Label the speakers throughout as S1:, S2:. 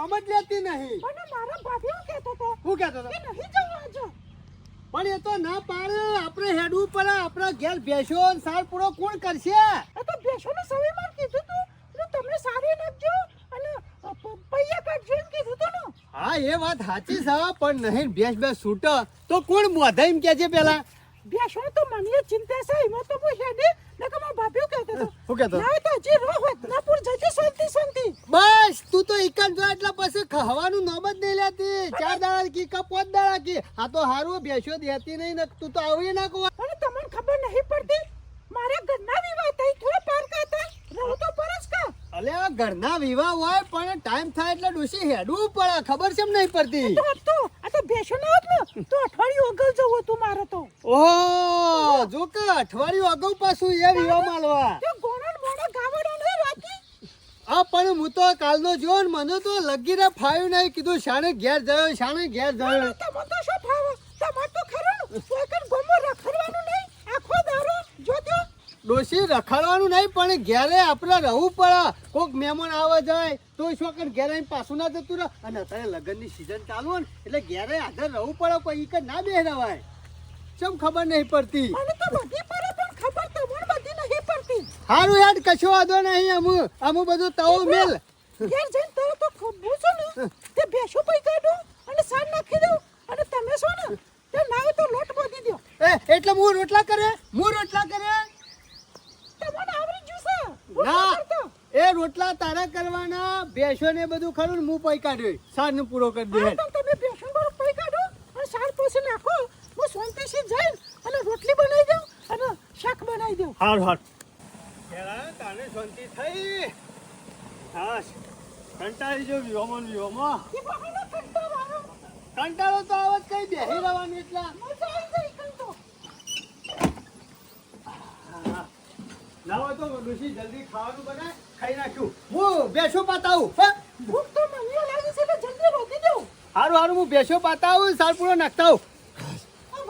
S1: હેડવાનું નામ જ લેતી નહીં.
S2: પણ મારા ભાભી એવું કહેતો તો
S1: હું કહેતો તો?
S2: કે નહીં જવું આજે.
S1: પણ એ તો ના પાડે. આપણે હેડવું પડે. આપણા ઘેર ને સાર પૂરો કોણ કરશે?
S2: એ તો બેસોને સવે માર કીધું તું. ને તમે સારી નાખજો અને પૈયા કાઢજો એમ કીધું તું ને.
S1: હા એ વાત સાચી છે પણ નહીં બેસ બેસ છૂટ તો કોણ મોઢા એમ કે છે પેલા?
S2: બેસો તો મને ચિંતા છે. એમાં તો હું હેડી. ને કે મારા ભાભી કહેતો તો.
S1: હું કહેતો?
S2: ના તો હજી રોહ ના પૂર જજે શાંતિ શાંતિ.
S1: બસ તું તો એકન જો એટલે પછી ખાવાનું નામ જ નહીં લેતી. ચાર દાડા કી કા પાંચ દાડા કી. આ તો હારું ભેંસો દેતી નહીં ને તું તો આવી ના કહો
S2: તમને ખબર નહીં પડતી? મારા ઘરના વિવાહ થઈ થોડા પાર હતા રહું તો પરસ કા.
S1: અલે આ ઘરના વિવાહ હોય પણ ટાઈમ થાય એટલે ડોશી હેડવું પડે. ખબર છે નહીં પડતી?
S2: તો તો આ તો ભેંસો ના હોત ને તો અઠવાડિયું અગાઉ જવું હતું મારે તો.
S1: ઓહો જો કે અઠવાડિયું અગાઉ પાછું એ વિવાહ માલવા
S2: તો ગોણન મોણા ગાવડો નહીં રાતી
S1: આ પણ હું તો કાલનો જો ને મને તો લગીને ફાયું નહીં. કીધું શાણે ઘેર જયો શાણે ઘેર જયો.
S2: તમે તો શું ફાવો? તમાર તો ખરું ને. કોઈ ગમો રખડવાનું નહીં. આખો દારો જોજો.
S1: ડોશી રખડવાનું નહીં પણ ઘેરે આપણે રહેવું પડે. કોક મહેમાન આવે જાય તો શું કરે ઘેરે આવીને પાછું ના જતું રહે. અને અત્યારે લગ્નની સિઝન ચાલુ હોય ને એટલે ઘેરે હાજર રહેવું પડે કોઈ ઈ કે ના બે રવાય ચમ ખબર નહીં પડતી?
S2: મને તો બધી પડે પણ ખબર તમને બધી નહીં પડતી.
S1: હારું યાર કશો વાંધો નહીં અમુ અમુ બધું તવો મેલ.
S2: યાર જઈને તરત તો ખબર છો ને તે બેસો પૈ કાઢો અને સાર નાખી દઉં અને તમે છો ને તે નાવ તો લોટ બોધી દો.
S1: એ એટલે હું રોટલા કરે? હું રોટલા કરે?
S2: તમને આવડી ગયું છે.
S1: ના એ રોટલા તારા કરવાના ભેંસો ને બધું ખરું ને હું પૈ કાઢ્યો. સાર ને પૂરો કરી દે.
S2: તો તમે બેસન બરો પૈ કાઢો અને સાર પછી નાખો. હું સોનપેશી જઈ અને રોટલી બનાવી દઉં અને શાક બનાવી દઉં.
S1: હાર હાર. પેલા તાને શાંતિ થઈ? હા કંટાળી જો વિહોમો ને વિહોમો
S2: કંટાળો
S1: તો આવત કઈ બેહી રહેવાનું એટલા.
S2: આવી તો.
S1: ના હોય તો ઋષિ જલ્દી ખાવાનું બનાય ખાઈ નાખ્યું. હું બેસો પાતાવું હા?
S2: ભૂખ તો મને લાગી છે એટલે જલ્દી રોકી દઉં.
S1: હારું હારું હું બેસો પાતાવું સાર પૂરો નાખતા આવું
S2: આ વાસણની શું નાખી છે કાં?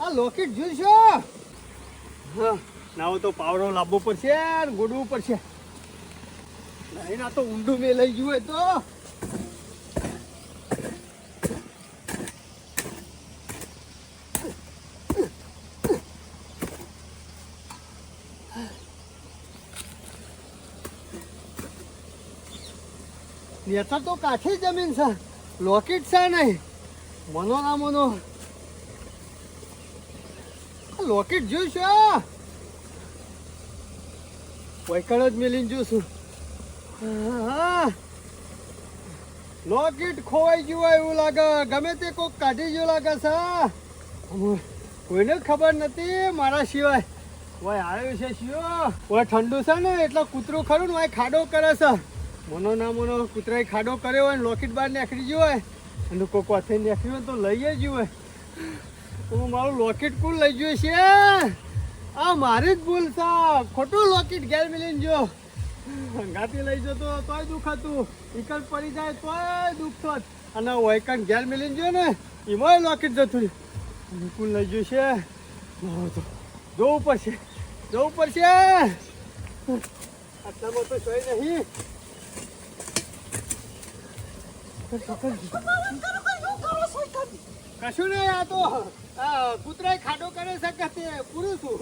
S1: આ લોકેટ જોઈશો હા નાવો તો પાવડો લાવવો પડશે ને ગોડવું પડશે. નહીં ના તો ઊંડું મેં લઈ ગયું તો. નેતા તો કાઠી જમીન છે. લોકેટ છે નહીં. મનો ના મનો. લોકેટ જોઈશ વૈકળ જ મેલીને જોઈશું લોકેટ ખોવાઈ ગયું હોય એવું લાગે. ગમે તે કોક કાઢી ગયું લાગે છે કોઈને ખબર નથી મારા સિવાય. ભાઈ આવ્યું છે શિયો. ભાઈ ઠંડુ છે ને, એટલે કૂતરું ખરું ને ભાઈ ખાડો કરે છે. મનો ના મનો કૂતરાએ ખાડો કર્યો હોય ને લોકેટ બહાર નીકળી ગયું હોય. અને કોક વાથે નીકળ્યું હોય તો લઈ જ હોય. હું મારું લોકેટ કોણ લઈ ગયું છે આ મારી જ ભૂલ છે ખોટું લોકેટ ઘેર મિલીને જો ગાતી લઈ જતો તોય દુઃખ હતું ઇકલ પડી જાય તોય દુઃખ થોત અને વૈકન ઘેર મિલીને જો ને એમાંય લોકેટ જતું બિલકુલ લઈ ગયું છે જવું પડશે જોવું પડશે આટલા તો જોઈ નહીં
S2: શું કરો કાં? શું કરો છો કાં?
S1: કશું નહીં, આ તો કૂતરાએ ખાડો કરે છે તે પૂરું છું?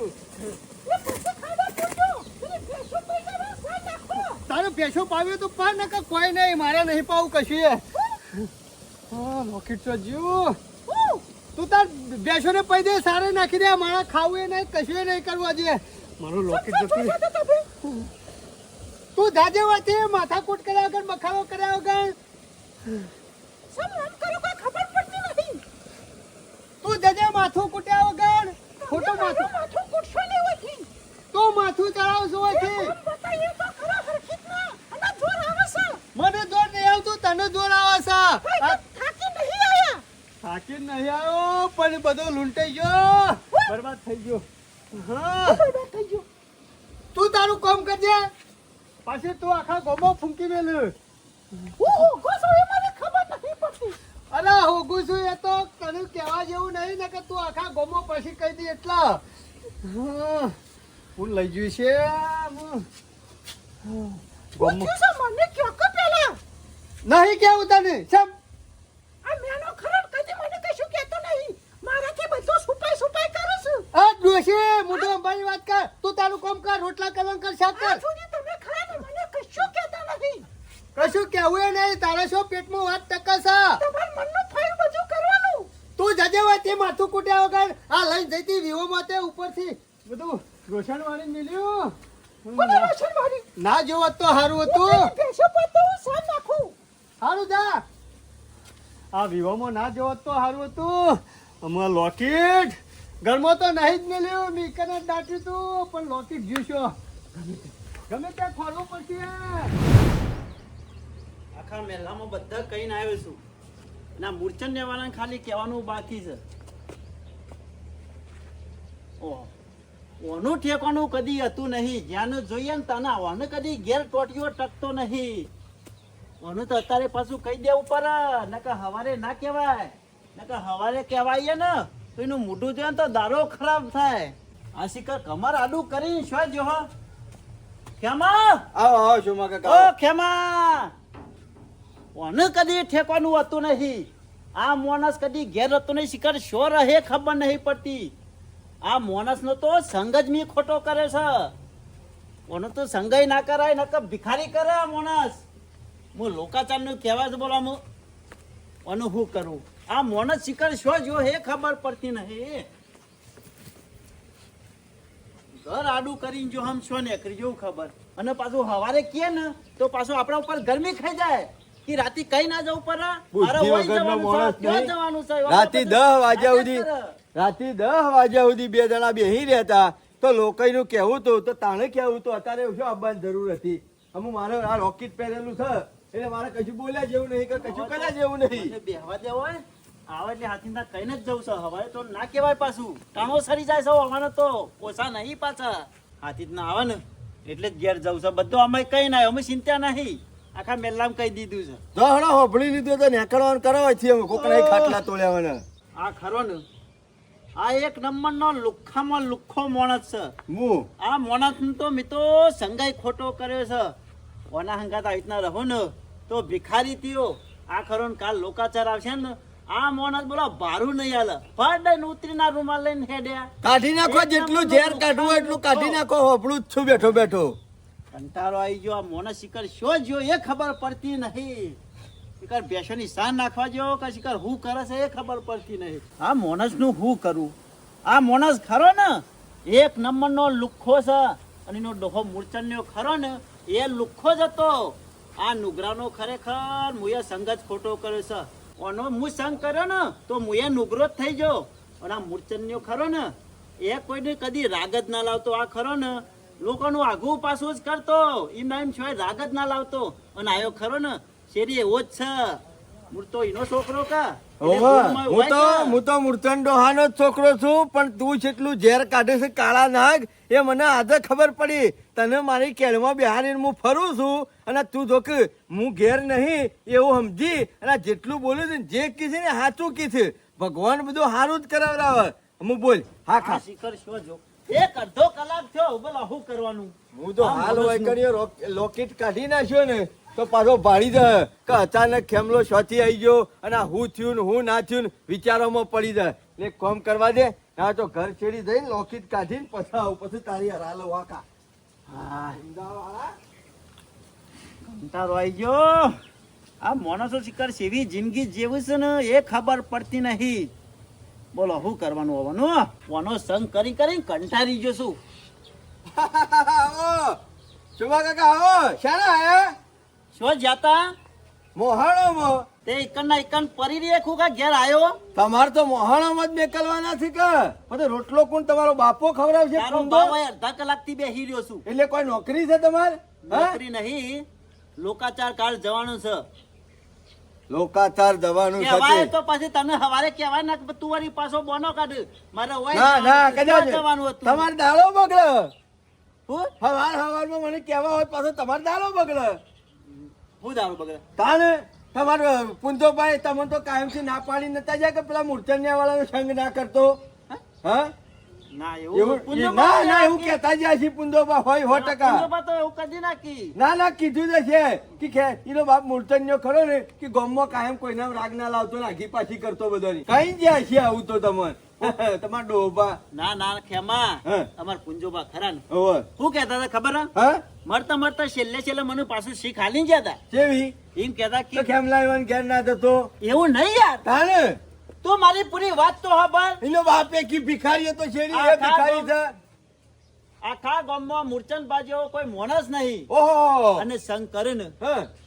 S2: તારું ભેસો
S1: ભેંસો પાવ્યો તો પા નકા કોઈ નહીં, મારે નહીં પાવું કશું એ લોકેટ તો
S2: જીવ.
S1: તું તાર બેસો ને પૈ દે, સારે નાખી દે, મારા ખાવું એ નહીં, કશું નહીં કરવું આજે મારું લોકેટ જતું. તું જાજે વાતે, માથાકૂટ કર્યા વગર, મખાવો કર્યા વગર.
S2: સમ આમ કરો કાંઈ ખબર પડતી નથી.
S1: જજે માથું કૂટ્યા વગર? ખોટું માથું.
S2: માથું કૂટશો નહીં ઓથી
S1: તો માથું ચડાવશો
S2: ઓથી ના. અને જોર આવે છે.
S1: મને જોર આવે છે.
S2: થાકી નહીં
S1: નહીં આવ્યો પણ બધો લૂંટાઈ ગયો. બરબાદ થઈ ગયો. હા.
S2: બરબાદ થઈ ગયો.
S1: તું તારું કામ કરજે. પાછી તું આખા ગોમો ફૂંકી મેલ્યું
S2: હું ગોસો છું એ મને ખબર નથી પડતી
S1: અરે હોગું છું એ તો તને કહેવા જેવું નહીં ને કે તું આખા ગોમો પછી કહી દે એટલા. હું લઈ જઈ છે નહીં કેવું તને? સમ
S2: આ મેનો ખરણ કદી મને કશું કહેતો નહીં. મારાથી બધું છુપાઈ સુપાઈ કરે છે.
S1: આ ડોશી અંબાની વાત કર. તું તારું કામ કર રોટલા કરવાનું કર શાક કર.
S2: તમે ખરા મને કશું કહેતા નહીં
S1: કશું કેવું એ નહીં તારે શું પેટમાં વાત ટકા છે
S2: તમારા મનનું બધું કરવાનું.
S1: તું જજે હોય તે માથું કૂટ્યા વગર. આ લઈને જઈતી વિવો માં તે ઉપરથી. બધું રોશન વાળી મિલ્યું?
S2: કોને રોશન
S1: ના જોવત તો સારું હતું.
S2: પેલી ભેંસો પર તો હું નાખું.
S1: સારું જા. આ વિવોમાં ના જોવત તો સારું હતું. અમાર લોકેટ ઘરમાં તો નહીં જ મેલ્યું. મીકને દાટ્યું તું પણ લોકેટ જીવશો ગમે તે ગમે ત્યાં ખોલવું પડશે.
S3: આખા મેલામાં બધા કહીને આવ્યો છું. ના મૂર્છન લેવાના ખાલી કહેવાનું બાકી છે. ઓહ. ઓનું ઠેકાણું કદી હતું નહીં. જ્યાં જોઈએ ને તને ઓને કદી ઘેર ટોટીઓ ટકતો નહીં. ઓનું તો અત્યારે પાછું કહી દેવું પડે. નકર હવારે ના કહેવાય. નકર હવારે કહેવાય ને તો એનું મોઢું જોઈએ તો દારો ખરાબ થાય. આ શિકર કમર આડું કરીને શું જો ખેમા?
S4: આવો આવો શોમા
S3: ઓ ખેમા! ઓને કદી ઠેકવાનું હતું નહીં? આ મોનસ કદી ઘેર હતું નહીં, શિકાર શો રહે ખબર નહીં પડતી. આ મોનસ નો તો સંગ જ મી ખોટો કરે છે. કોનો તો સંગય ના કરાય નકર ભિખારી કરે આ માણસ હું લોકાચારનું કહેવા જ બોલા હું ઓનું હું કરું? આ મોનસ શિખર શો જો હે ખબર પડતી નહીં. ઘર આડું કરીને જો આમ છો ને કરી જેવું ખબર. અને પાછું હવારે કે ને, તો પાછું આપણા ઉપર ગરમી ખાઈ જાય. કે રાતે કઈ ના જવું પડે
S4: બુદ્ધિ
S3: અરે હોય જવાનું છે, ક્યાં જવાનું છે?
S4: રાતે
S3: બધા
S4: દસ વાગ્યા સુધી રાતે 10 વાગ્યા સુધી બે જણા બેહી રહેતા. તો લોકોનું કહેવું તો તો તાણે કહેવું તો અત્યારે શું આવવાની જરૂર હતી? અમુ મારે આ રોકેટ પહેરેલું છે. એટલે મારે કશું બોલ્યા જેવું નહીં કે કશું કર્યા જેવું નહીં.
S3: બેહવા દેવો હોય. આવે એટલે હાથીના કઈને જ જવું છે. હવે તો ના કહેવાય પાછું. ટાણો સરી જાય છે અમારે તો. ઓછા નહીં પાછા. હાથી જ ના આવે ને. એટલે જ ઘેર જવું છે. બધું અમે કઈ ના અમે ચિંતા નહીં. આખા મેલ્લામ કહી દીધું છે.
S4: તો હણો હોભળી લીધું તો નેકળવાનું કરાવે છે અમે કોકના ખાટલા તોડ્યા
S3: આ ખરો ને. આ એક નંબરનો લુખ્ખામાં લુખ્ખો માણસ છે.
S4: હું?
S3: આ માણસ તો મેં સંગાઈ ખોટો કર્યો છે. ઓના હંગાત આવી રીતના રહો ને તો ભિખારી થયો. આ ખરો ને કાલ લોકાચાર આવશે ને આ માણસ બોલો ભારું નહીં હાલે. ફટ ઉતરીના રૂમાલ લઈને હેડ્યા.
S4: કાઢી નાખો જેટલું ઝેર કાઢવું એટલું કાઢી નાખો. હોભળું જ છું બેઠો બેઠો.
S3: કંટાળો આવી ગયો, આ મોનસ શિકાર શો જ્યો એ ખબર પડતી નહીં. શિખર ભેંસોની સાન નાખવા જો કે શિકાર હું કરે છે એ ખબર પડતી નહીં. આ મોનસનું હું કરું? આ મોનસ ખરો ને? એક નંબરનો લુખ્ખો છે અને એનો ડોહો મૂર્છનનો ખરો ને? એ લુખ્ખો જ હતો. આ નુગરાનો ખરેખર મુએ સંગ જ ખોટો કર્યો છે. ઓનો હું સંગ કર્યો ને, તો મુએ નુગરો જ થઈ ગયો. અને આ મૂર્છનનો ખરો ને? એ કોઈને કદી રાગ જ ના લાવતો, આ ખરો ને? લોકોનું આઘું પાછું જ કરતો. એમ છો રાગ જ ના લાવતો. અને આયો ખરો ને શેરી એવો જ છે મૂર્તો એનો છોકરો કા.
S4: હું તો હું તો મૂર્તન ડોહાનો જ છોકરો છું પણ તું જેટલું ઝેર કાઢે છે કાળા નાગ એ મને આજે ખબર પડી. તને મારી કેળમાં બિહારીને હું ફરું છું અને તું જો કે હું ઘેર નહીં એવું સમજી અને જેટલું બોલું છું જે કીધું ને સાચું કીધું ભગવાન બધું સારું જ કરાવરાવે. હું બોલ હા ખા.
S3: શિખર શો જો એક અડધો કલાક થયો બોલો શું કરવાનું?
S4: હું તો હાલ. હોય કર્યો લોકેટ કાઢી નાખ્યો ને તો પાછો ભાડી દે. કે અચાનક ખેમલો શોથી આવી ગયો અને હું થયું ને હું ના થયું ને વિચારોમાં પડી જાય. એટલે કામ કરવા દે ના તો ઘર છેડી જઈને લોકેટ કાઢીને પછી આવું પછી તારી હરાલો વાકા.
S3: હા. કંટાળો આવી ગયો. આ માણસો શિકાર સેવી જિંદગી જેવું છે ને એ ખબર પડતી નહીં. બોલો શું કરવાનું હોવાનું કોનો સંગ કરી કરી કંટાળી ગયો છું.
S4: આવો શુભા કાકા આવો શાના આયા
S3: શું જાતા?
S4: મોહાણોમાં
S3: તે એકના એકન પરી રે ખુકા ઘેર આયો?
S4: તમારે તો મોહાણામાં જ મેકલવાના છે કે? પછી રોટલો કોણ તમારો બાપો ખવડાવશે
S3: તારો? બાપ અડધા કલાકથી બેહી રહ્યો છું.
S4: એટલે કોઈ નોકરી છે તમારે?
S3: નોકરી નહીં લોકાચાર કાળ જવાનું છે.
S4: લોકાચાર દવાનું છે
S3: તો પછી તને હવારે કહેવાય ના કે તું વળી પાછો બોનો કાઢ. મારે હોય
S4: ના ના કદાચ
S3: જવાનું હતું?
S4: તમારે દાળો બગડે.
S3: હું?
S4: હવાર હવારમાં મને કહેવા હોય પાછો તમારે દાળો બગડે.
S3: હું દાળો બગડે?
S4: તાને તમારો પુંજોભાઈ તમને તો કાયમથી ના પાડી નતા જાય કે પેલા મૂર્છન્યા વાળાનો સંગ ના કરતો? હા?
S3: ના
S4: એવું
S3: એવું
S4: ના ના એવું
S3: કે-
S4: જ્યાં છે પુંજોબા હોય સો ટકા
S3: પુંજોબા તો એવું કદી નાખી.
S4: ના ના કીધું જ છે કે ખે એનો બાપ મૂર્છન્યો ખરો ને કે ગામમાં કાયમ કોઈના રાગ ના લાવતો ને આગી પાછી કરતો બધાની. કઈ જ્યાં છે આવું તો તમને તમારા ડોબા
S3: ના ના ખેમા. તમાર પુંજોબા ખરા ને. શું કહેતા હતા ખબર? મરતા મરતા છેલ્લે છેલ્લે મને પાછું શીખ હાલી ગયા હતા.
S4: કેવી?
S3: એમ કેતા
S4: તો
S3: કે
S4: ખેમલા એવાને ઘેર ના થતો
S3: એવું નહીં યાર.
S4: તાને?
S3: તું મારી પૂરી વાત તો ખબર?
S4: એનો બાપ કી ભિખારી તો શેરી એ ભિખારી છે.
S3: આખા ગામમાં મૂર્છન બાજુ કોઈ માણસ નહીં.
S4: ઓહો.
S3: અને સંગ કરે ને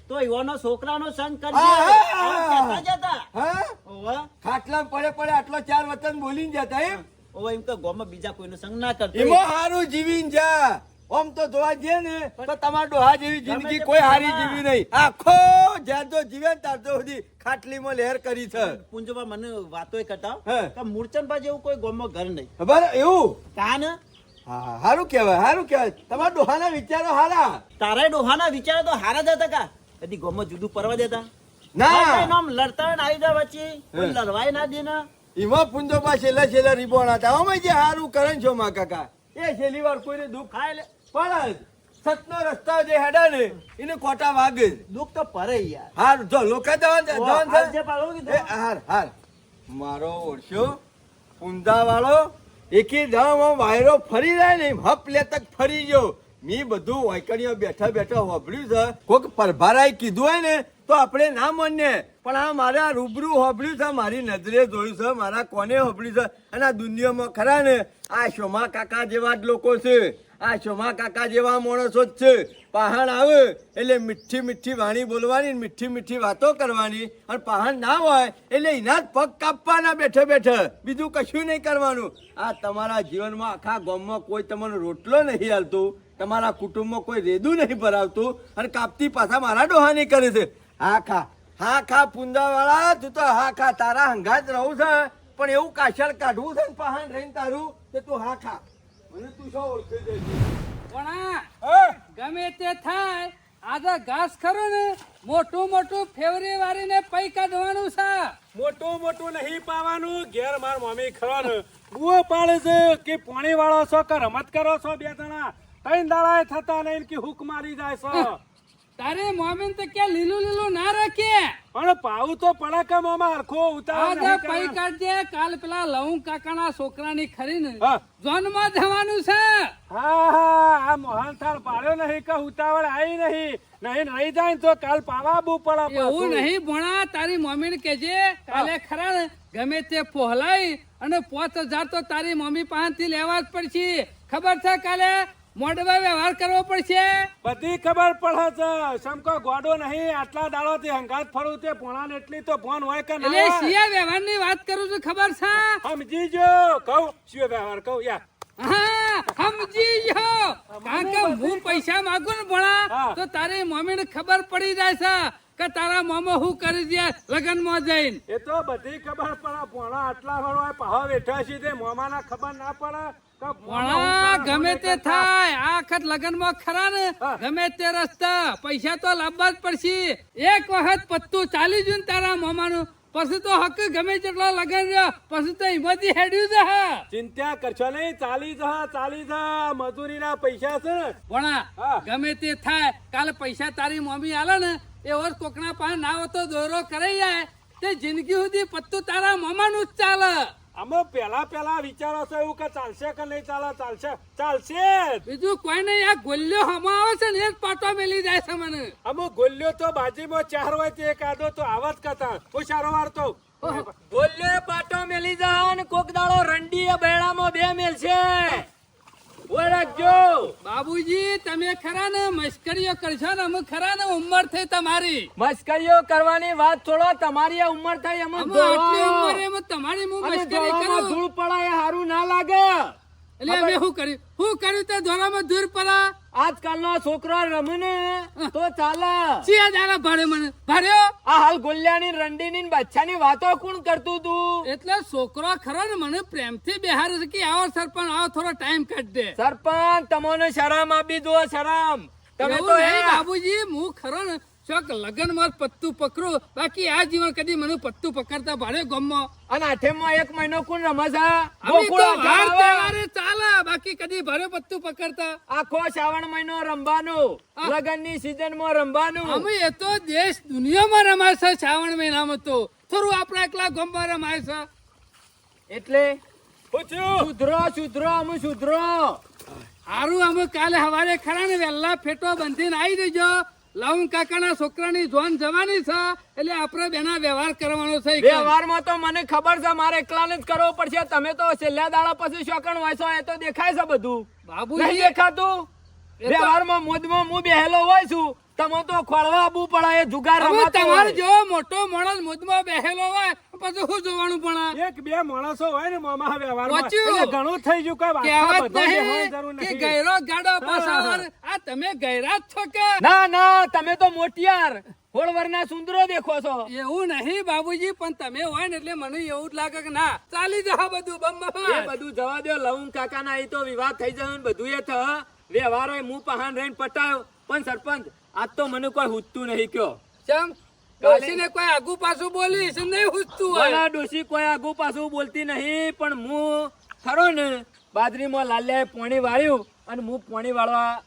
S3: તો એવાનો છોકરાનો સંગ કરજે
S4: આ, આ,
S3: આમ કહેતા જ હતા.
S4: હા? ખાટલા પડે પડે આટલો ચાર વતન બોલીને જતા એમ?
S3: ઓવે એમ તો ગામમાં બીજા કોઈનો સંગ ના કરતો
S4: એમાં હારું જીવીને જા. આમ તો જોવા જઈએ ને તો તમારા ડોહા જેવી જિંદગી કોઈ હારી જીવી નહીં. આખો જ્યાં તો જીવે ને ત્યાં તો સુધી ખાટલીમાં લહેર કરી છે.
S3: પુંજોબા મને વાતો કરતા કે મૂર્છન જેવું કોઈ ગામમાં ઘર નહીં.
S4: ખબર એવું?
S3: કાન
S4: હારું કહેવાય હારું કહેવાય. તમારા ડોહાના વિચારો હારા.
S3: તારા ડોહાના વિચારો તો હારા જ હતા કા? કદી ગામમાં જુદું પરવા દેતા?
S4: ના.
S3: આ આમ લડતા આવી જાય
S4: હે.
S3: લડવાય ના દે
S4: એમાં પુંજોબા છેલ્લા છેલ્લા રીબોણા હતા. અમે જે હારું કરે છો માં કાકા. એ છેલ્લી વાર કોઈને દુઃખ
S3: ખાય લે
S4: પણ સતનો રસ્તા જે હેડા ને એને કોટા વાગે.
S3: દુઃખ તો પરે યાર.
S4: હાર જો લોકો જવાન જવાન છે.
S3: જે પાડો કીધું.
S4: હાર હાર. મારો ઓળખ્યો ઉંધા વાળો એકી દામ વાયરો ફરી જાય ને હપ લે તક ફરી ગયો. મી બધું વાયકણીઓ બેઠા બેઠા હોભળ્યું છે. કોક પરભારાએ કીધું હોય ને તો આપણે ના માનીએ. પણ આ મારા રૂબરૂ હોભળ્યું છે મારી નજરે જોયું છે મારા કોને હોભળ્યું છે. અને આ દુનિયામાં ખરા ને આ શોમા કાકા જેવા જ લોકો છે. આ શોમા કાકા જેવા માણસો જ છે. પહાણ આવે એટલે મીઠી મીઠી વાણી બોલવાની, મીઠી મીઠી વાતો કરવાની. અને પહાણ ના હોય એટલે એના જ પગ કાપવાના બેઠે બેઠે. બીજું કશું નહીં કરવાનું. આ તમારા જીવનમાં આખા ગામમાં કોઈ તમને રોટલો નહીં હાલતું. તમારા કુટુંબમાં કોઈ રેદું નહીં ભરાવતું. અને કાપતી પાછા મારા ડોહાની કરે છે. હા ખા હા ખા પુંદાવાળા, તું તો હા ખા, તારા હંગાત રહું છે. પણ એવું કાશળ કાઢવું છે ને પહાણ રહીને તારું કે તું હા ખા. મને તું શું ઓળખી
S5: પણ ગમે તે થાય આજે ઘાસ ખરું ને. મોટું મોટું ફેવરી વાળીને પૈ કાઢવાનું છે.
S6: મોટું મોટું નહીં પાવાનું ઘેર માર મમ્મી ખરો ને બુઓ પાડે છે કે પાણી વાળો છો કે રમત કરો છો બે જણા? ત્રણ દાડા થતા નહીં કે હુક મારી જાય છે?
S5: તારે મોમેન તો ક્યાં લીલું લીલું ના રાખે?
S6: પણ પાવું તો પડાકા કે હરખો ઉતાર
S5: પૈ કાઢજે. કાલ પેલા લઉં કાકાના છોકરાની ખરી
S6: ને
S5: જોનમાં જવાનું છે.
S6: હા હા આ મોહન થાળ પાડ્યો નહીં કે ઉતાવળ આવી નહીં. નહીં રહી જાય તો કાલ પાવા બુ પડે
S5: એવું નહીં ભણા તારી મમ્મીને કેજે કાલે ખરા ને ગમે તે પોહલાઈ અને પોત હજાર તો તારી મમ્મી પાસેથી લેવા જ પડશે. ખબર છે કાલે? મોડવા વ્યવહાર કરવો પડશે?
S6: બધી ખબર પડે છે. સમકો ગોડો નહીં. આટલા દાડોથી હંગાત ફરું તે પોણા એટલી તો ફોન હોય કે નહીં
S5: એટલે
S6: હોય?
S5: સિયા વ્યવહારની વાત કરું છું ખબર છે?
S6: સમજી જો કહું શું વ્યવહાર કહું યા.
S5: હા સમજી જો કારણ કે હું પૈસા માંગુ ને ભણા તો તારી મમ્મીને ખબર પડી જાય છે કે તારા મામા હું કરી દે લગ્નમાં જઈને.
S6: એ તો બધી ખબર પડે. પોણા આટલા વાળો પાહો બેઠા છે તે મામા ખબર ના પડે.
S5: ભણા ગમે તે થાય. આ લગનમાં ખરા ને? ગમે તે રસ્તા. પૈસા તો લાવવા જ પડશે. એક વખત પત્તું ચાલી જુ ને તારા મામાનું. પછી તો હક ગમે તેટલો લગન રહ્યો. પછી તો હિંમતી હેડ્યું છે
S6: ચિંતા કરશો નહીં. ચાલી જા ચાલી જા મજૂરીના પૈસા છે ને.
S5: ભણા ગમે તે થાય. કાલે પૈસા તારી મમ્મી આલે ને એ વર્ષ કોકના પાસે ના તો દોરો કરાઈ જાય. તે જિંદગી સુધી પત્તું તારા મામાનું જ ચાલે.
S6: આમાં પેલા પેલા વિચારો છો એવું કે ચાલશે કે નહીં ચાલે? ચાલશે. ચાલશે
S5: બીજું કોઈ નહીં આ ગોલ્યો હમો આવે છે ને એક પાટો મેલી જાય છે મને.
S6: અમે ગોલ્યો તો બાજીમાં ચાર હોય તે એકાદો તો આવત કરતા. હું સારો વારતો
S5: ગોલ્યો પાટો મેલી જાય ને કોક દાડો રંડી બેડામાં બે મેલ છે
S6: ઓળખજો
S5: બાબુજી તમે ખરા ને મસ્કરીઓ કરશો ને અમે ખરા ને ઉંમર થઈ તમારી.
S7: મસ્કરીઓ કરવાની વાત છોડો તમારી ઉંમર થઈ
S5: અમે આટલી ઉંમરે તમારી
S7: જોવામાં
S5: કરું.
S7: ધૂળ પડાય સારું ના લાગે.
S5: એટલે અમે શું કર્યું? શું કર્યું તે ધોરામાં દૂર પડા
S7: આજકાલનો છોકરો રમને તો ચાલે.
S5: ચિયા દાડા ભાડે મને? ભાડ્યો
S7: આ હાલ ગોલ્યાની રંડીની બચ્ચાની વાતો કોણ કરતું તું?
S5: એટલે છોકરો ખરો ને મને પ્રેમથી બેહાર છે કે આવો સરપંચ આવો થોડો ટાઈમ કાઢ દે.
S7: સરપંચ તમને શરમ આપી દો શરમ. તમે તો હે
S5: બાબુજી હું ખરો ને ચોક લગનમાં પત્તું પકડું. બાકી આ જીવન કદી મને પત્તું પકડતા ભાડે ગમમાં
S7: અને આઠેમાં એક મહિનો કોણ રમાજા.
S5: તહેવારે ચાલે. બાકી કદી ભારે પત્તું પકડતા.
S7: આખો શ્રાવણ મહિનો રમવાનું. લગનની સિઝનમાં રમવાનું.
S5: અમે એ તો દેશ દુનિયામાં રમાય છે શ્રાવણ મહિનામાં તો. થોડું આપણા એકલા ગમમાં રમાય છે
S7: એટલે સુધરો સુધરો અમે સુધરો.
S5: હારું અમે કાલે સવારે ખરા ને વહેલા ફેટો બંધીને આવી દેજો લવંગ કાકાના છોકરાની જોન જવાની છે એટલે આપણે બેના વ્યવહાર કરવાનો છે
S7: વ્યવહારમાં તો મને ખબર છે મારે એકલાને જ કરવો પડશે. તમે તો છેલ્લા દાડા પછી શોકણ હોય છો એ તો દેખાય છે બધું. નહીં
S5: બાબુજી
S7: દેખાતું વ્યવહારમાં મોજમાં હું બેહેલો હોય છું. તમે તો ખોળવા આવવું પડે એ જુગાર રમાતો
S5: જેવો મોટો માણસ મુદમાં બેહેલો હોય પછી શું જોવાનું પણ
S6: એક બે માણસો હોય ને મામા વ્યવહારમાં. ઘણું થઈ ગયું કઈ
S5: કહેવત નહીં કે ગયરો ગાડો પાછળ આ તમે ગયરા જ છો કે?
S7: ના ના તમે તો મોટિયાર. હોળવરના સુંદરો દેખો છો.
S5: એવું નહીં બાબુજી પણ તમે હોય ને એટલે મને એવું જ લાગે કે ના ચાલી જા બધું બમ
S7: એ બધું જવા દો લવંગ કાકા ના તો વિવાદ થઈ જાય ને બધું એ થ. વ્યવહારો હું પહાન રહીને પટાયો. પણ સરપંચ આજ તો મને કોઈ હુજતું નહીં કયો.
S5: ચમ ડોશીને કોઈ આગુ પાછું બોલીશ નહીં હુજતું હોય?
S7: ડોશી કોઈ આગુ પાછું બોલતી નહીં પણ હું ખરો ને બાજરીમાં લાલ્યાએ પોણી વાળ્યું અને હું પોણી વાળવા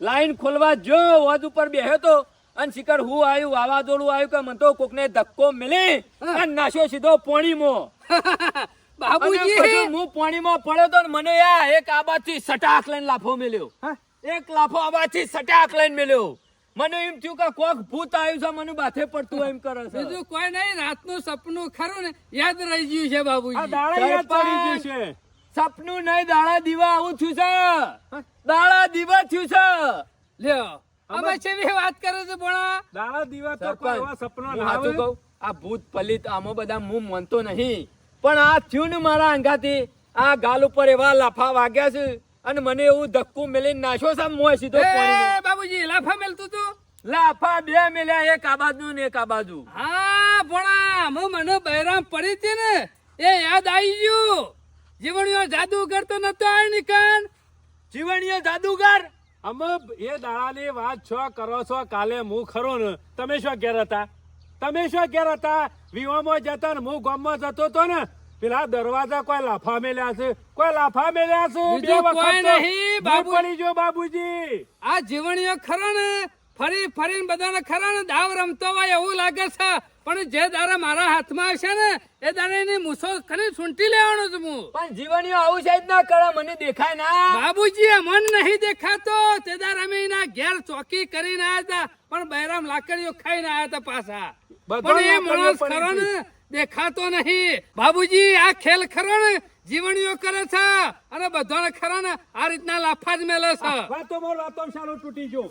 S7: લાઈન ખોલવા જો વધ ઉપર બેહ્યો તો અને શિખર હું આવ્યું વાવાઝોડું આવ્યું કે મને તો કોકને ધક્કો મિલી અને નાશ્યો સીધો પોણીમાં.
S5: બાબુજી!
S7: હું પાણીમાં પડ્યો તો મને આ એક આબાથી સટાક લઈને લાફો મેલ્યો. એક લાફો આબાથી સટાક લઈને મેલ્યો. મને એમ થયું કે કોક ભૂત આવ્યું છે મને બાથે પડતું એમ કરે છે.
S5: બીજું કોઈ નહીં રાતનું સપનું ખરું ને યાદ રહી ગયું છે
S6: બાબુ યાદ પડી ગયું છે.
S7: સપનું નહીં દાડા દીવા આવું થયું છે. દાડા દીવા થયું છે.
S5: લ્યો અમે છેવી વાત કરે છે ભણા?
S6: દાડા દીવા તો કોઈ સપના ના આવે.
S7: કહું આ ભૂત પલિત આમાં બધા હું માનતો નહીં. પણ આ થયું ને મારા અંગાથી આ ગાલ ઉપર એવા લાફા વાગ્યા છે. અને મને એવું ધક્કું મેલીને નાશો સામ મોય સીધો.
S5: એ બાબુજી લાફા મેલતું તું?
S7: લાફા બે મેલ્યા એક આ બાજુ ને એક આ બાજુ.
S5: હા ભણા હું મને બહેરામ પડી હતી ને એ યાદ આવી ગયું. જીવણીઓ જાદુ કરતો નતો આ નિકાન
S7: જીવણીઓ જાદુગર?
S6: અમે એ દાડાની વાત છો કરો છો કાલે હું ખરો ને. તમે શું ઘેર હતા? તમે શું ઘેર હતા? વિવામાં જતા ને હું ગામમાં જતો તો ને? પેલા દરવાજા કોઈ લાફા મેલ્યા છે? કોઈ લાફા મેલ્યા છે?
S5: બીજો કોઈ નહીં, બાબુ.
S6: પડી જો બાબુજી.
S5: આ જીવણીઓ ખરા ને? ફરી ફરીને બધાને ખરા ને? દાવ રમતો હોય એવું લાગે છે. પણ જે દારા મારા હાથમાં આવશે ને એ દારે એની મૂસો ખરી સૂંટી લેવાનો છું હું
S7: પણ જીવણીઓ આવું છે જ ના કરે મને દેખાય ના.
S5: બાબુજી મન નહીં દેખાતો. તે દાર અમે એના ઘેર ચોકી કરીને આવ્યા હતા પણ બહેરામ લાકડીઓ ખાઈને આવ્યા હતા પાછા. પણ એ માણસ ખરો ને દેખાતો નહીં. બાબુજી આ ખેલ ખરો ને જીવણીઓ કરે છે અને બધાને ખરો ને આ રીતના લાફા જ મેલે છે.
S6: વાતો મારો વાતો સારું તૂટી ગયો.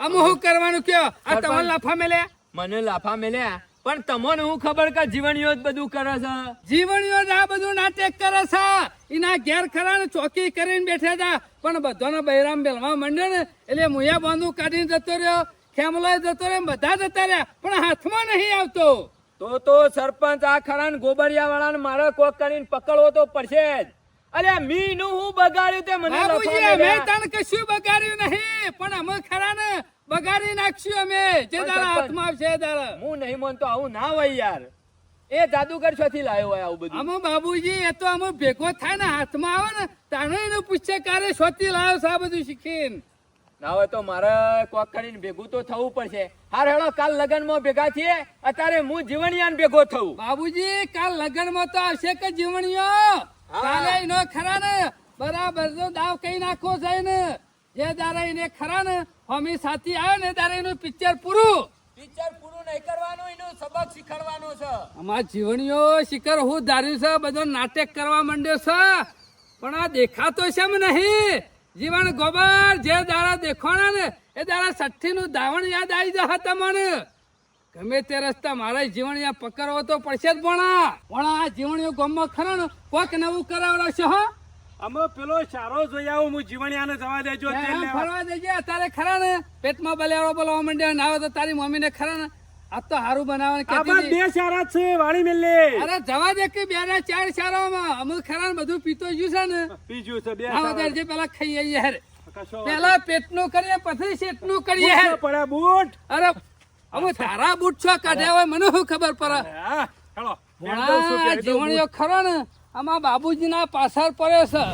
S5: અમે શું કરવાનું કયો? આ તમને લાફા મેલે?
S7: મને લાફા મેલ્યા પણ તમને હું ખબર કે જીવણીઓ જ બધું કરે છે?
S5: જીવણીઓ આ બધું નાટક કરે છે. એના ઘેર ખરા ને ચોકી કરીને બેઠા હતા પણ બધાનો બૈરામ બેલવા માંડ્યો ને એટલે મુયા બાંધુ કાઢીને જતો રહ્યો ખેમલો જતો રહ્યો બધા જતા રહ્યા પણ હાથમાં નહીં આવતો.
S7: તો તો સરપંચ આ ખરા ને ગોબરિયા વાળાને મારા કોક કરીને પકડવો તો પડશે જ. અરે મી નું હું બગાડ્યું તે મને
S5: બાબુજી અમે
S7: મેલ્યા.
S5: કશું બગાડ્યું નહીં પણ અમે ખરા ને બગાડી નાખશું અમે. જે દાડા હાથમાં આવશે દાડા
S7: હું નહીં માનતો આવું ના હોય યાર. એ જાદુગર છોથી લાવ્યો હોય આવું બધું.
S5: અમે બાબુજી એ તો અમે ભેગો થાય ને હાથમાં આવે ને તાણે એનું પૂછે ક્યારે શોધી લાવ્યો છે આ બધું શીખીને?
S7: ના હોય તો મારે કોક કરીને ભેગું તો થવું પડશે. હાર હેડો કાલ લગનમાં ભેગા થઈએ અત્યારે હું જીવણિયાન ભેગો થવું
S5: બાબુજી કાલ લગનમાં તો આવશે કે જીવણીઓ કાલે એનો ખરા ને? બરાબર જો દાવ કઈ નાખો છે ને? જે દારા એને ખરા ને હોમી સાથી આવે ને તારે એનું પિક્ચર પૂરું.
S7: પિક્ચર પૂરું નહીં કરવાનું એનું સબક શીખવાડવાનું છે.
S5: અમાર જીવણીઓ શિખર હું ધાર્યું છે બધો નાટક કરવા માંડ્યો છે. પણ આ દેખાતો છે એમ નહીં? જીવન ગોબર જે દારા દેખાણા ને એ દારા સઠ્ઠી નું દાવણ યાદ આવી જશે તમને. ગમે તે રસ્તા મારા યા પકડવો તો પડશે જ ભણા પણ આ જીવણીઓ ગામમાં ખરા ને કોક નવું કરાવડાવશે હો?
S6: અમે પેલો સારો જોઈ આવું હું જીવણિયાને જવા દેજો.
S5: ફરવા દેજે તારે ખરા ને પેટમાં બલેવાળો બોલવા માંડ્યા ના આવે તો તારી મમ્મીને ખરા ને આ તો હારું બનાવવાનું
S6: આમાં બે સારા છે વાળી મેલે
S5: અરે જવા દે કે બે ના ચાર ચારોમાં. અમુક ખરા બધું પીતો જ્યું છે ને.
S6: બીજું છે બે
S5: આવા
S6: સારા.
S5: જે પેલા ખાઈ આવીએ હેર. પેલા પેટનું કરીએ પછી શેટનું કરીએ. હેર.
S6: બૂટ પડ્યા બૂટ.
S5: અરે અમે તારા બૂટ છો કાઢ્યા હોય મને શું ખબર પડે?
S6: હા દઉં
S5: જીવણીઓ ખરો ને. આમાં બાબુજીના પાછળ પડ્યો છે.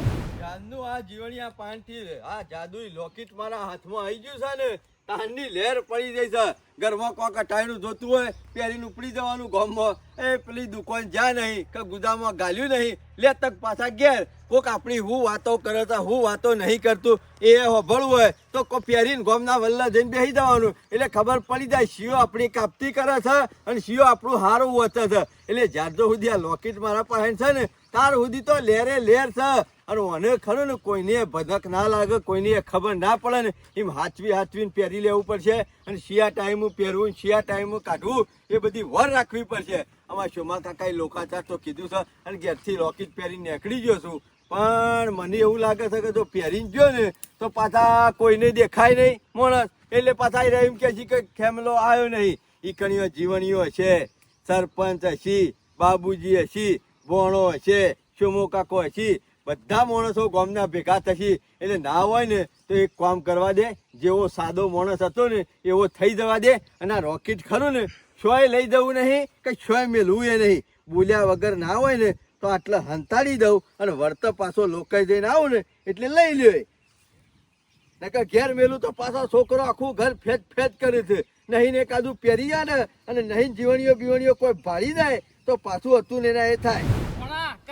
S4: જાનનું આ જીવણિયા પાંઠી રે આ જાદુઈ લોકેટ મારા હાથમાં આવી ગયું છે ને. તાનની લહેર પડી જાય છે. ઘરમાં કોક અટાયણું જોતું હોય, પહેરીને ઉપડી જવાનું ગામમાં. એ પેલી દુકાન જા નહીં, કે ગુદામાં ગાલ્યું નહીં, લે તક પાછા ઘેર. કોક આપણી હું વાતો કરે તો હું વાતો નહીં કરતું, એ હોભળવું હોય, તો કોઈ પહેરીને ગોમના વલ્લા જઈને બેસી જવાનું. એટલે ખબર પડી જાય, શિયો આપણી કાપતી કરે છે, અને શિયો આપણું હારું વચે છે. એટલે જાજો સુધી આ લોકેટ મારા પાસે છે ને તાર સુધી તો લેરે લેર છે. અને મને ખરું ને કોઈને ભદક ના લાગે, કોઈને ખબર ના પડે ને, એમ હાચવી હાચવીને પહેરી લેવું પડશે. અને શિયા ટાઈમ પહેરવું શિયા ટાઈમ કાઢવું એ બધી વર રાખવી પડશે. અમારા શોમા કાકાએ લોકાચાર તો કીધું છે, અને ઘેરથી લોકેટ પહેરીને નીકળી ગયો છું. પણ મને એવું લાગે છે કે જો પહેરીને ગયો ને, તો પાછા કોઈને દેખાય નહીં માણસ. એટલે પાછા એ એમ કે છે કે ખેમલો આવ્યો નહીં. એ કણીઓ જીવણીઓ હશે સરપંચ હશી, બાબુજી હશી બોણો હશે શોમો કાકો હશી બધા માણસો ગામના ભેગા થશી. એટલે ના હોય ને તો એક કામ કરવા દે, જેવો સાદો માણસ હતો ને, એવો થઈ જવા દે. અને આ રોકેટ ખરું ને શોય લઈ જવું નહીં કે શોય મેલવું એ નહીં. બોલ્યા વગર ના હોય ને, તો આટલે હંતાડી દઉં અને વર્ત પાછો લોકાઈ જઈને આવું ને, એટલે લઈ લ્યો નકર ઘેર મેલું તો પાછો છોકરો આખું ઘર ફેદ ફેદ કરે છે. નહીં ને કાદું પહેરી જાય ને અને નહીં જીવણીઓ બીવણીઓ કોઈ ભાળી જાય, તો પાછું હતું ને એ થાય.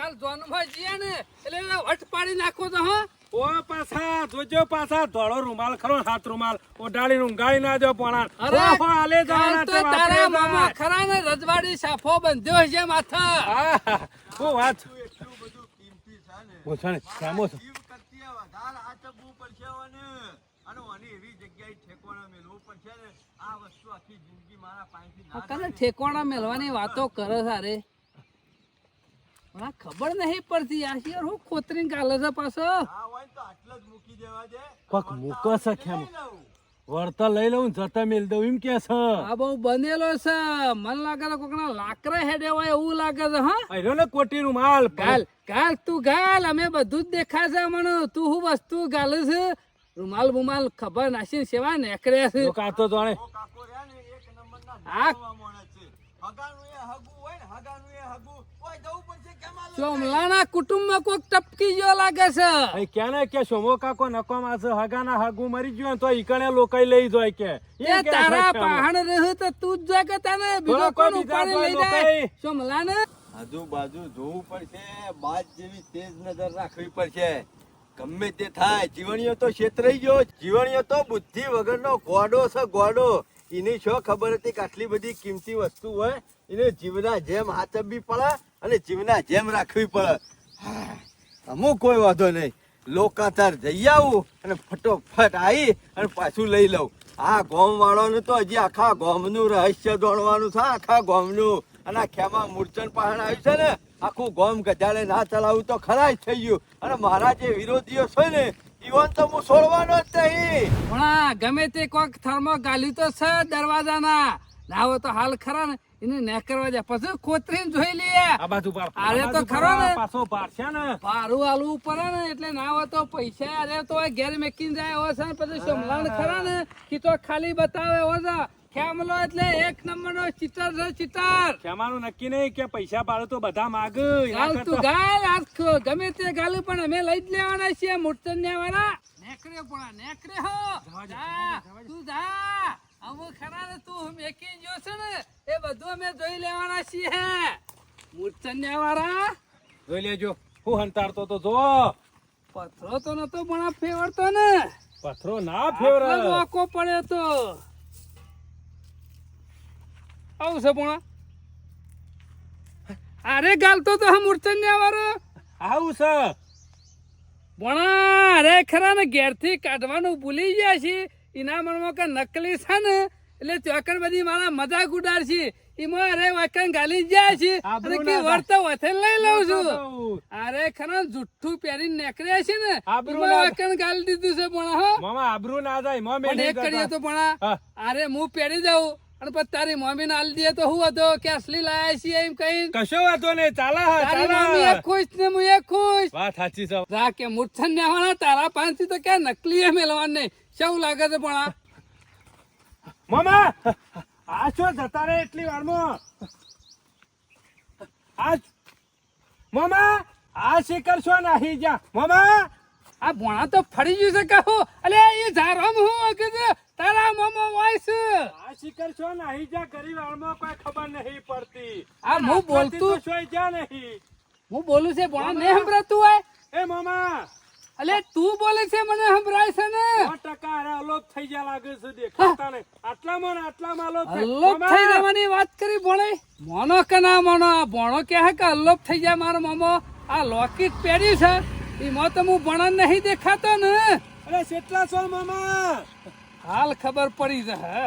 S5: કાલ જોનમાં જઈએ ને. એટલે એને વટ પાડી નાખો તો હા.
S6: ઓ પાછા જોજો પાછા. ધોળો રૂમાલ ખરો હાથ રૂમાલ. ઓઢાડીને ઊંઘાડી ના જો પોણા.
S5: અરે
S6: આલે જવાના
S5: તો
S6: છે
S5: તારા મામા ખરા ને રજવાડી સાફો બંધ્યો છે માથા.
S6: ઓ વાત?
S4: એટલું બધું કિંમતી છે ને
S6: પૂછાણે સામો છો.
S4: આ વધારે પડશે અને અને એવી જગ્યાએ ઠેકોણા મેલવું પડશે ને આ વસ્તુ આખી જિંદગી મારા પાસેથી ના
S5: તને ઠેકોણા મેળવાની વાતો કરે સારે પણ આ ખબર નહીં પડતી. આ હું ખોતરીને કાલે છે પાછો.
S4: આ હોય ને તો આટલો જ મૂકી દેવા દે.
S6: કોક મૂકો છે કેમ?
S4: લઈ લઉં.
S6: વળતા લઈ લઉં જતા મેલ દઉં. એમ કે છે.
S5: આ બહુ બનેલો છે. મને લાગે છે કોકના લાકડા હેડે હોય એવું લાગે છે હા?
S6: આયરો ને કોટી રૂમાલ
S5: ગાલ ગાલ તું ગાલ. અમે બધું જ દેખાય છે મને તું હું વસ્તુ ગાલ છે? રૂમાલ બુમાલ ખબર નાસી સેવા નેકરે છે.
S6: કાતો જાણે.
S4: ઓ ને એક નંબરના
S5: આ
S4: છે. હગાનું એ હગું હોય ને હગાનું એ હગું. ઓય જવું પડશે. આ
S5: કુટુંબમાં કોક ટપકી ગયો લાગે છે.
S6: ક્યાં ને કે સોમો કાકો નકોમાં છે હગાના હગુ મરી ગયું તો ઈકણે લોકાઈ લઈ જોય કે.
S5: એ તારા પહાણ રહ્યું તો તું જ કે તને બીજો કોણ ઉપાડી લઈ જાય? સોમલાને
S4: આજુબાજુ જોવું પડશે બાજ જેવી તેજ નજર રાખવી પડશે. ગમે તે થાય જીવણીઓ તો છેતરાઈ ગયો. જીવણીઓ તો બુદ્ધિ વગરનો ગોડો છે ગોડો. એની શું ખબર હતી કે આટલી બધી કિંમતી વસ્તુ હોય એને જીવના જેમ હાચવવી પડે અને જીવના જેમ રાખવી પડે. અમુક કોઈ વાંધો નહીં. લોકાતાર જઈ આવું અને ફટોફટ આવી અને પાછું લઈ લઉં. આ ગોમ વાળાનું તો હજી આખા ગોમનું રહસ્ય દોડવાનું છે, આખા ગોમનું. અને ખેમા મૂર્છન પહાણ આવ્યું છે ને, આખું ગોમ ગજાડે ના ચલાવું તો ખરા થઈ ગયું. અને મારા જે વિરોધીઓ છે ને, ઈવન તો હું છોડવાનો જ નહીં.
S5: પણ ગમે તે કોક થર્મો ગાલી તો છે દરવાજાના. હોય તો હાલ ખરા ને. એને ને કરવા જાય. પછી ખોતરીને જોઈ લઈએ.
S6: આ બાજુ
S5: અરે તો ખરો ને.
S6: પાછો પાડ છે ને.
S5: પારું આલવું પડે ને એટલે ના હોય તો પૈસા અરે તો ઘેર મેકીને જાય. હોય છે પછી સમલાણ ખરા ને કે તો ખાલી બતાવે. હોય છે ખેમલો એટલે એક નંબર નો ચિટર છે ચિટર
S6: ખેમાનું નક્કી નહીં કે પૈસા પાડો તો બધા માગ.
S5: ગાલ તું ગાલ આખો ગમે તે ગાલું પણ અમે લઈ જ લેવાના છીએ મૂર્તન વાળા નેકરે પણ નેકરે હો. તું જા. અમુક ખરા ને તું મેકી જોશે છે ને એ બધું અમે જોઈ લેવાના છીએ. મૂર્તન્ય વાળા.
S6: જોઈ લેજો. હું હંતાડતો તો જો.
S5: પથરો તો નતો પણ આ ફેવરતો ને.
S6: પથરો ના ફેવર.
S5: આખો પડ્યો તો. આવું છે પણ? અરે ગાલતો તો હા મૂર્તન્ય વાળો.
S6: આવું છે.
S5: ભણા અરે ખરા ને ઘેરથી કાઢવાનું ભૂલી ગયા છે એના મનમાં કે નકલી છે ને? એટલે ચોકર બધી મારા મજાક ઉડાડશે. એમાં અરે વાકણ ગાલી જાય છે. અને કે વર્ત વથે લઈ લઉં છું. અરે ખરા જુઠ્ઠું પહેરીને નીકળ્યા છે ને. એમાં વાકણ ગાલી દીધું છે પણ હા.
S6: મામા આબરૂ ના જાય મોં
S5: પણ એક કરીએ તો પણ અરે હું પહેરી જાઉં. અને પછી તારી મમ્મી ને આલી દે તો હું હતો? કે અસલી લાયા છીએ એમ કઈ
S6: કશો વાતો નહીં ચાલા
S5: તારી મમ્મી એ ખુશ ને હું ખુશ.
S6: વાત સાચી છે.
S5: કે મૂર્છન ને આવવાના તારા પાંચથી તો ક્યાં નકલી એ મેળવાનું નહીં. શું લાગે છે પણ
S6: મામા! આ શું જતા રહે એટલી વારમાં. આ મામા આ શિખર શું નાહી જા. મામા
S5: આ ભોણા તો ફરી ગયું છે કહો. અલે એ ઝારોમ હું છે? તારા મોમો વોઇસ
S6: આ શિખર છો નાહી જા ઘરી વાળમાં કોઈ ખબર નહીં પડતી.
S5: આ હું બોલતું-
S6: તો શું જા નહીં.
S5: હું બોલું છે ભોણા નહીં સંભળાતું હોય?
S6: એ મામા
S5: અલે તું બોલે છે મને સંભળાય છે ને.
S6: સો ટકા અરે અલોપ થઈ ગયા લાગે છે દેખાતા નહીં. આટલામાં ને આટલામાં અલોપ અલોપ
S5: થઈ જવાની વાત કરી ભણે મોનો કે ના મોનો આ ભણો કે હે કે અલોપ થઈ જાય મારો મામો. આ લોકેટ પહેર્યું છે. એમાં તો હું ભણન નહીં દેખાતો ને.
S6: અરે કેટલા છો મામા?
S5: હાલ ખબર પડી છે હે.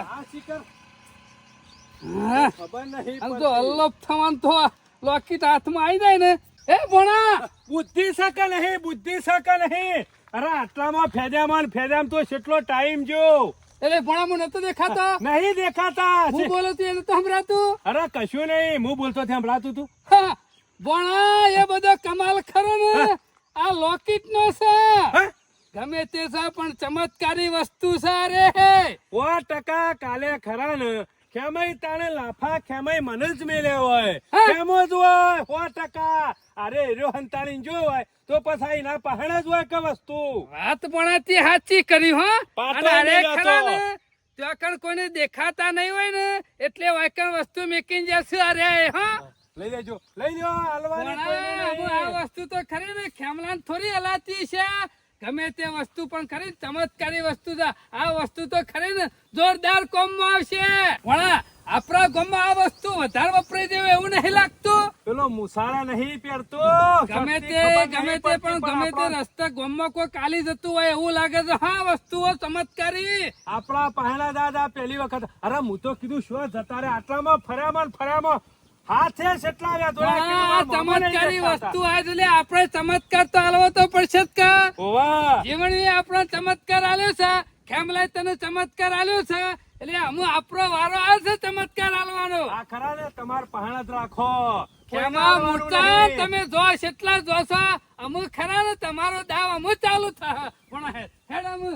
S5: હા
S6: ખબર નહીં
S5: તો. અલ્લોપ થવાનું તો લોકેટ હાથમાં આવી જાય ને. એ ભોણા!
S6: બુદ્ધિ શકે નહીં બુદ્ધિ શકે નહીં. અરે આટલામાં ફેદ્યામાં ફેદ્યામાં તો કેટલો ટાઈમ જો.
S5: એટલે ભોણા નતો દેખાતો?
S6: નહીં દેખાતા.
S5: હું બોલો તું એને તો સંભળાતું?
S6: અરે કશું નહીં હું બોલતો ત્યાં સંભળાતું તું.
S5: ભણા એ બધો કમાલ ખરો ને. આ લોકેટ નો છે ગમે તે છે પણ ચમત્કારી વસ્તુ છે રે.
S6: ઓ ટકા કાલે ખરા ને. ખેમય તાણે લાફા ખેમય મને જ મેલ્યા હોય? ખેમો જ હોય સો ટકા. અરે એરો હંતાણી જો હોય તો પછી એના પહાડ જ હોય કે વસ્તુ?
S5: વાત પણ સાચી કરી હો. અને અરે ખરા ત્યાં કોઈને દેખાતા નહીં હોય ને એટલે વાયકણ વસ્તુ મેકીને જશે અરે હા.
S6: લઈ લેજો. લઈ લ્યો હલવાની
S5: આ વસ્તુ તો ખરી ને ખેમલાન થોડી હલાતી છે. ગમે તે વસ્તુ પણ ખરી ચમત્કારી વસ્તુ છે. આ વસ્તુ તો ખરી ને જોરદાર કોમમાં આવશે. ભણા આપણા ગામમાં આ વસ્તુ વધારે વપરાઈ જેવું એવું નહીં લાગતું.
S6: પેલો મુસાળા નહીં પહેરતો.
S5: ગમે તે ગમે તે પણ ગમે તે રસ્તે ગામમાં કોઈ કાલી જતું હોય એવું લાગે છે. હા વસ્તુઓ ચમત્કારી.
S6: આપણા પહેલા દાદા પહેલી વખત અરે હું તો કીધું શું જતા રે આટલામાં ફર્યામાં ફર્યામાં હાથે
S5: ચમત્કારી વસ્તુ આ એટલે આપણે ચમત્કાર તો હાલવો તો પડશે જ કા.
S6: ઓવા
S5: આપણો ચમત્કાર આલ્યો છે ખેમલાય તને ચમત્કાર આલ્યો છે એટલે અમુ આપણો વારો આવે છે ચમત્કાર આલવાનો.
S6: આ ખરા ને તમાર પહાણ જ રાખો.
S5: ખેમા મોટા તમે જો એટલા જોશો અમુ ખરા ને તમારો દાવ અમુ ચાલુ થાય પણ હેડ અમુ